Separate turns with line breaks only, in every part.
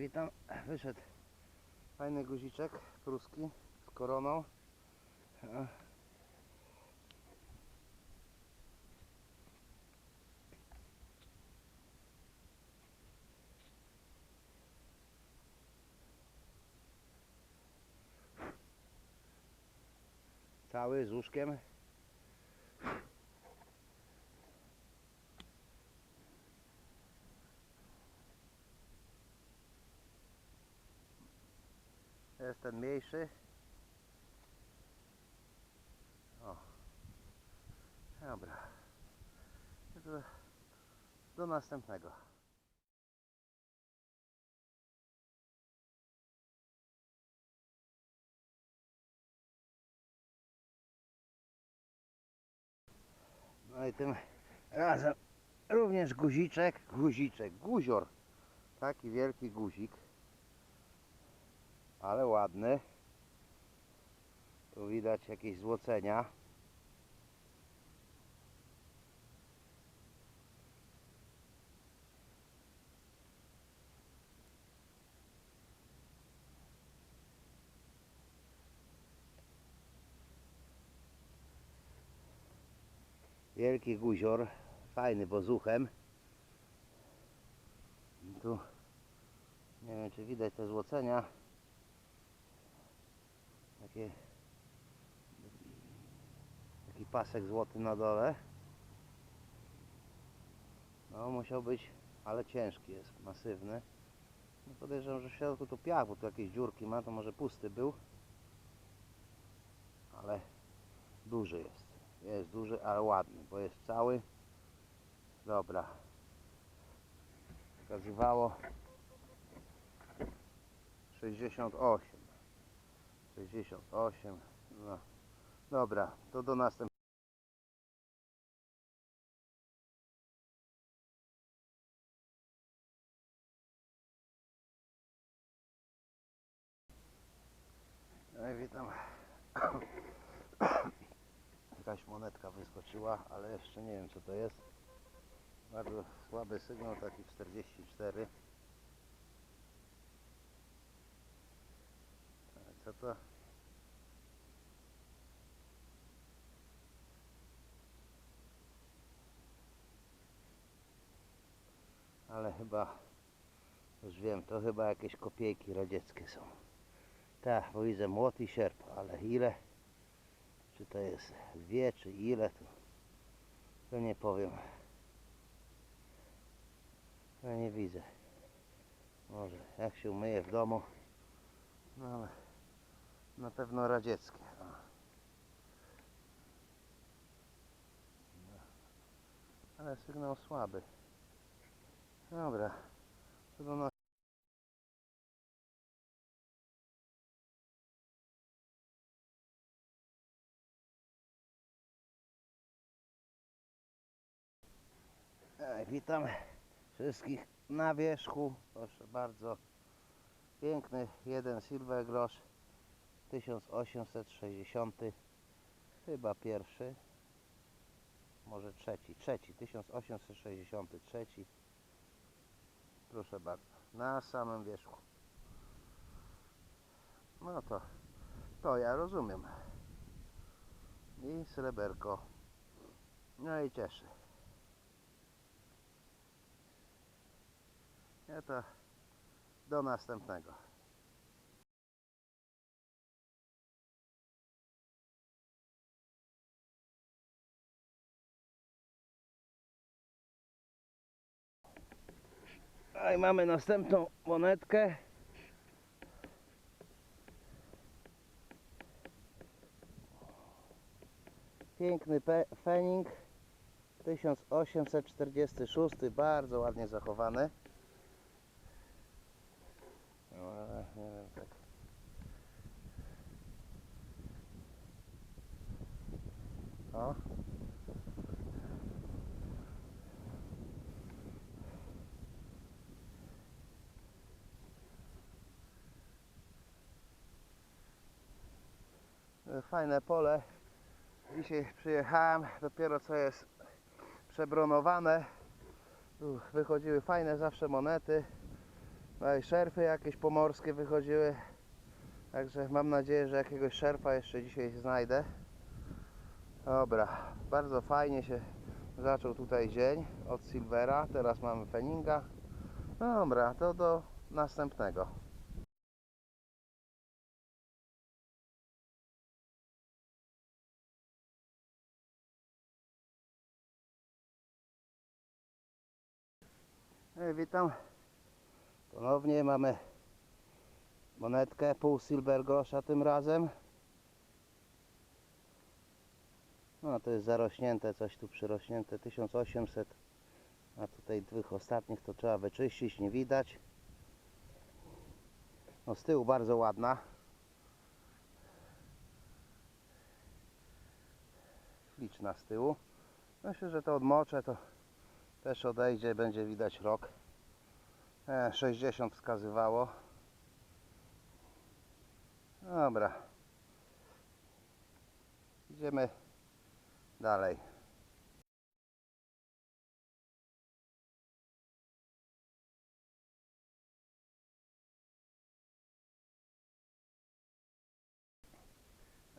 Witam. Wyszedł fajny guziczek pruski z koroną. Cały z łóżkiem. Jest ten mniejszy. O. Dobra. To do następnego. No i tym razem również guziczek, guziczek, guzior. Taki wielki guzik ale ładny. Tu widać jakieś złocenia. Wielki guzior, fajny, bo z uchem. Tu nie wiem czy widać te złocenia. Takie, taki pasek złoty na dole. No musiał być, ale ciężki jest, masywny. No podejrzewam, że w środku to piach, bo tu jakieś dziurki ma, to może pusty był. Ale duży jest. Jest duży, ale ładny, bo jest cały. Dobra. Pokazywało 68. 68. No. Dobra, to do następnego. Witam. Jakaś monetka wyskoczyła, ale jeszcze nie wiem co to jest. Bardzo słaby sygnał, taki 44. Co to? Ale chyba, już wiem, to chyba jakieś kopiejki radzieckie są. Tak, bo widzę młot i sierp, ale ile? Czy to jest dwie, czy ile? To, to nie powiem. Ja nie widzę. Może jak się umyję w domu. No ale na pewno radzieckie. Ale sygnał słaby. Dobra. To do nas. Witam wszystkich na wierzchu. Proszę bardzo. Piękny jeden silver grosz 1860 chyba pierwszy może trzeci trzeci 1863 proszę bardzo na samym wierzchu. No to to ja rozumiem. I sreberko. No i cieszy. Ja to do następnego A i mamy następną monetkę. Piękny fening 1846, bardzo ładnie zachowany. No, ale nie wiem, tak. O. fajne pole. Dzisiaj przyjechałem, dopiero co jest przebronowane. Tu wychodziły fajne zawsze monety. No i szerfy jakieś pomorskie wychodziły. Także mam nadzieję, że jakiegoś szerpa jeszcze dzisiaj znajdę. Dobra, bardzo fajnie się zaczął tutaj dzień od Silvera. Teraz mamy Feninga. Dobra, to do następnego. Witam. Ponownie mamy monetkę pół silver grosza tym razem. No to jest zarośnięte, coś tu przyrośnięte 1800. A tutaj dwóch ostatnich to trzeba wyczyścić, nie widać. No z tyłu bardzo ładna. Liczna z tyłu. Myślę, że to odmoczę, to też odejdzie, będzie widać rok. E, 60 wskazywało. Dobra. Idziemy dalej.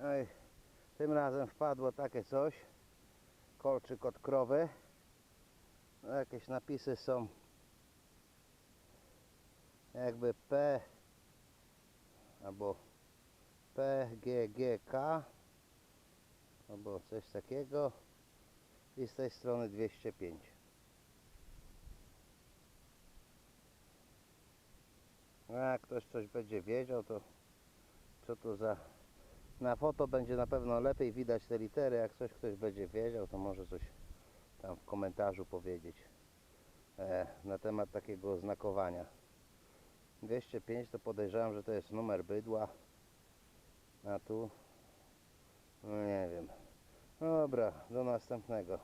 Oj, tym razem wpadło takie coś. Kolczyk od krowy. No, jakieś napisy są. Jakby P albo PGGK albo coś takiego. I z tej strony 205 No, jak ktoś coś będzie wiedział to co to za na foto będzie na pewno lepiej widać te litery. Jak coś ktoś będzie wiedział to może coś tam w komentarzu powiedzieć e, na temat takiego oznakowania 205 to podejrzewam, że to jest numer bydła a tu no nie wiem. Dobra, do następnego.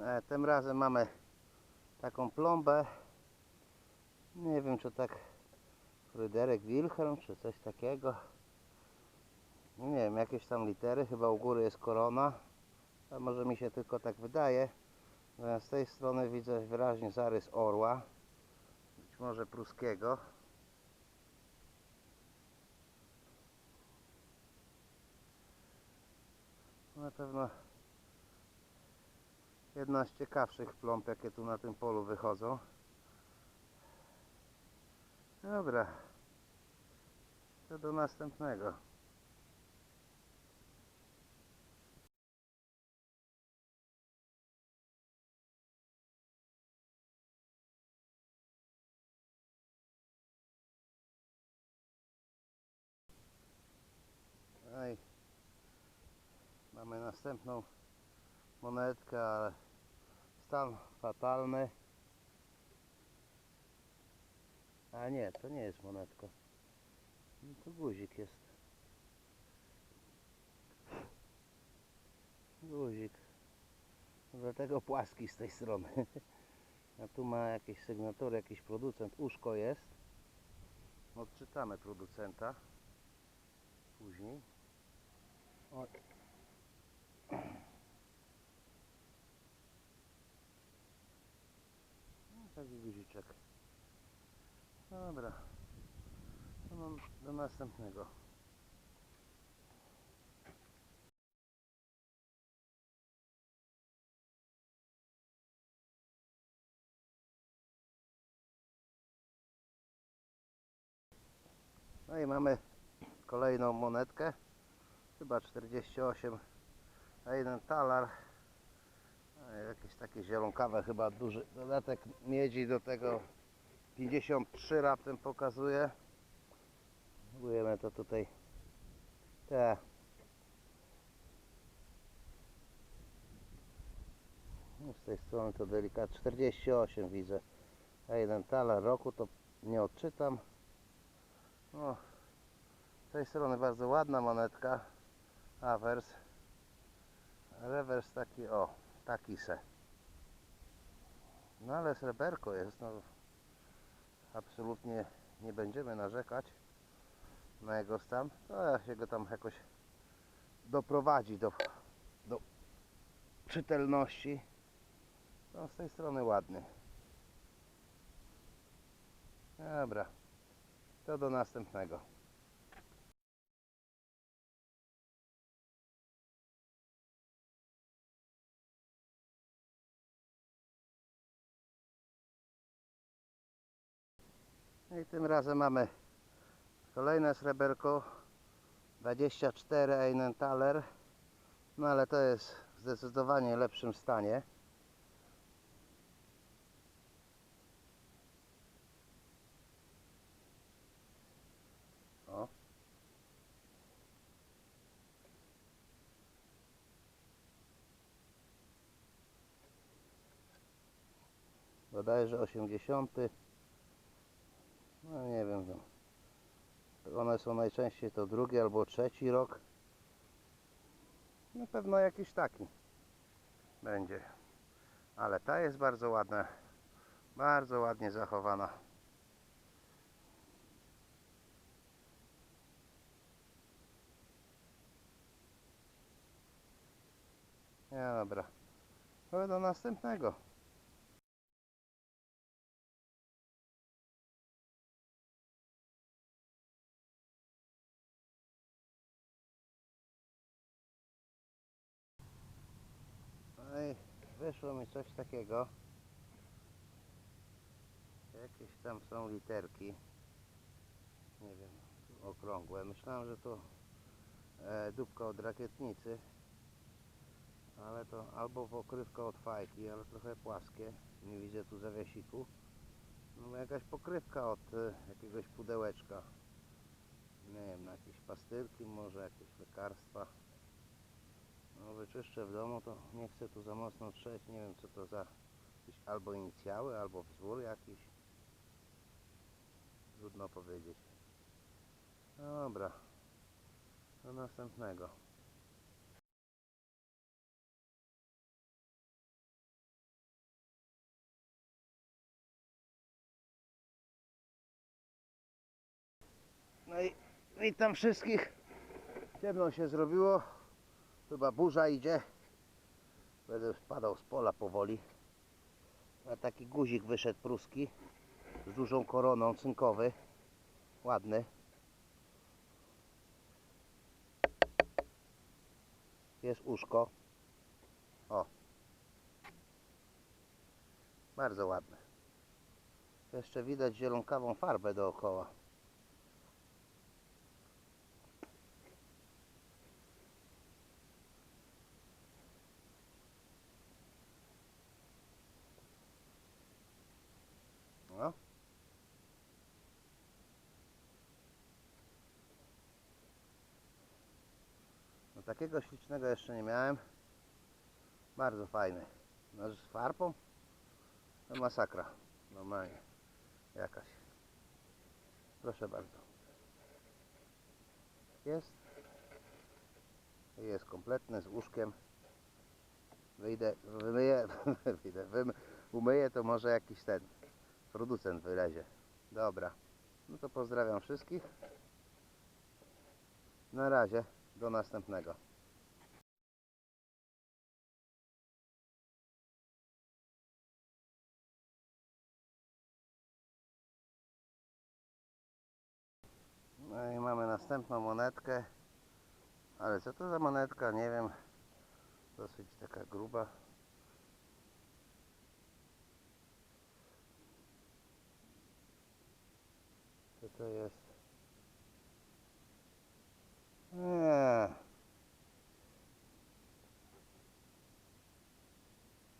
E, tym razem mamy taką plombę. Nie wiem czy tak Fryderyk Wilhelm czy coś takiego. Nie wiem, jakieś tam litery, chyba u góry jest korona. A może mi się tylko tak wydaje. E, z tej strony widzę wyraźnie zarys orła. Być może pruskiego. Na pewno jedna z ciekawszych plomb jakie tu na tym polu wychodzą Dobra. To do następnego. Mamy następną monetkę, ale stan fatalny. A nie, to nie jest monetka. No to guzik jest. Guzik. Dlatego płaski z tej strony. A tu ma jakieś sygnatury, jakiś producent. Uszko jest. Odczytamy producenta. Później. O. taki guziczek. Dobra. To mam do następnego. No i mamy kolejną monetkę. Chyba 48 a jeden talar. A Jakieś takie zielonkawe chyba duży dodatek miedzi do tego 53 raptem pokazuje. Próbujemy to tutaj. Te. No z tej strony to delikat 48 widzę. A jeden talar roku to nie odczytam. No, z tej strony bardzo ładna monetka. Awers. Rewers taki o, taki se. No ale sreberko jest, no absolutnie nie będziemy narzekać. na jego stan, to się go tam jakoś doprowadzi do, do czytelności. No, z tej strony ładny. Dobra, to do następnego. No I tym razem mamy kolejne sreberko 24 Einenthaler no ale to jest w zdecydowanie lepszym stanie. O. Bodajże 80 no nie wiem no. one są najczęściej to drugi albo trzeci rok. Na pewno jakiś taki będzie. Ale ta jest bardzo ładna. Bardzo ładnie zachowana. Dobra. To do następnego wyszło mi coś takiego. Jakieś tam są literki. Nie wiem, okrągłe. Myślałem, że to e, dupka od rakietnicy. Ale to albo pokrywka od fajki, ale trochę płaskie. Nie widzę tu zawiesiku. No jakaś pokrywka od e, jakiegoś pudełeczka. Nie wiem, na jakieś pastylki, może jakieś lekarstwa. No wyczyszczę w domu, to nie chcę tu za mocno trzeć, nie wiem co to za jakieś albo inicjały, albo wzór jakiś. Trudno powiedzieć. No dobra, do następnego. No i witam wszystkich. Ciemno się zrobiło. Chyba burza idzie. Będę spadał z pola powoli. A taki guzik wyszedł pruski. Z dużą koroną, cynkowy. Ładny. Jest uszko. O. Bardzo ładne. Jeszcze widać zielonkawą farbę dookoła. No. No takiego ślicznego jeszcze nie miałem. Bardzo fajny. No z farbą? To masakra. Normalnie. Jakaś. Proszę bardzo. Jest. Jest kompletny z łóżkiem. Wyjdę, wymyję, wyjdę, wym, umyję to może jakiś ten producent wylezie. Dobra. No to pozdrawiam wszystkich. Na razie. Do następnego. No i mamy następną monetkę. Ale co to za monetka? Nie wiem. Dosyć taka gruba. Co to jest?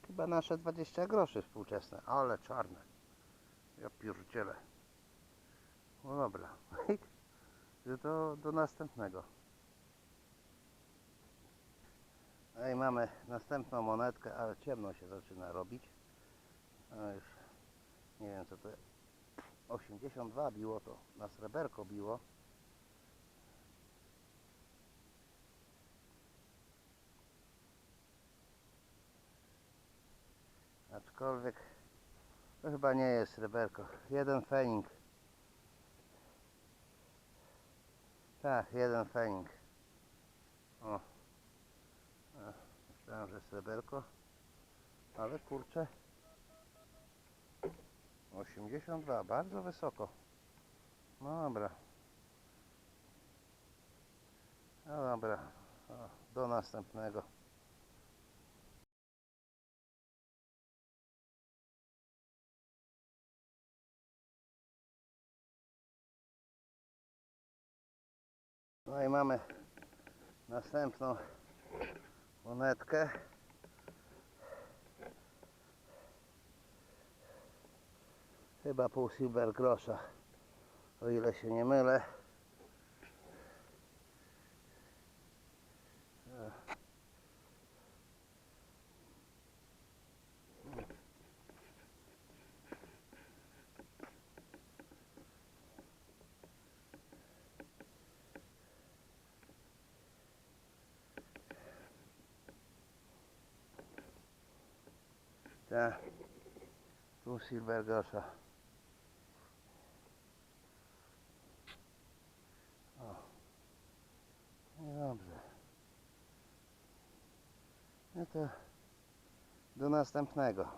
Chyba nasze 20 groszy współczesne, ale czarne. Ja pierdzielę. No dobra. Że to do następnego. No i mamy następną monetkę, ale ciemno się zaczyna robić. No już nie wiem co to jest. 82 biło to, na sreberko biło. Aczkolwiek to chyba nie jest sreberko. Jeden fening. Tak, jeden fening. O. A, Myślałem, że sreberko. Ale kurczę. 82, bardzo wysoko. No dobra. No dobra. O, do następnego. No i mamy następną monetkę. Chyba pół silver grosza, o ile się nie mylę. Tak, pół silver grosza. O. Dobrze. No to do następnego.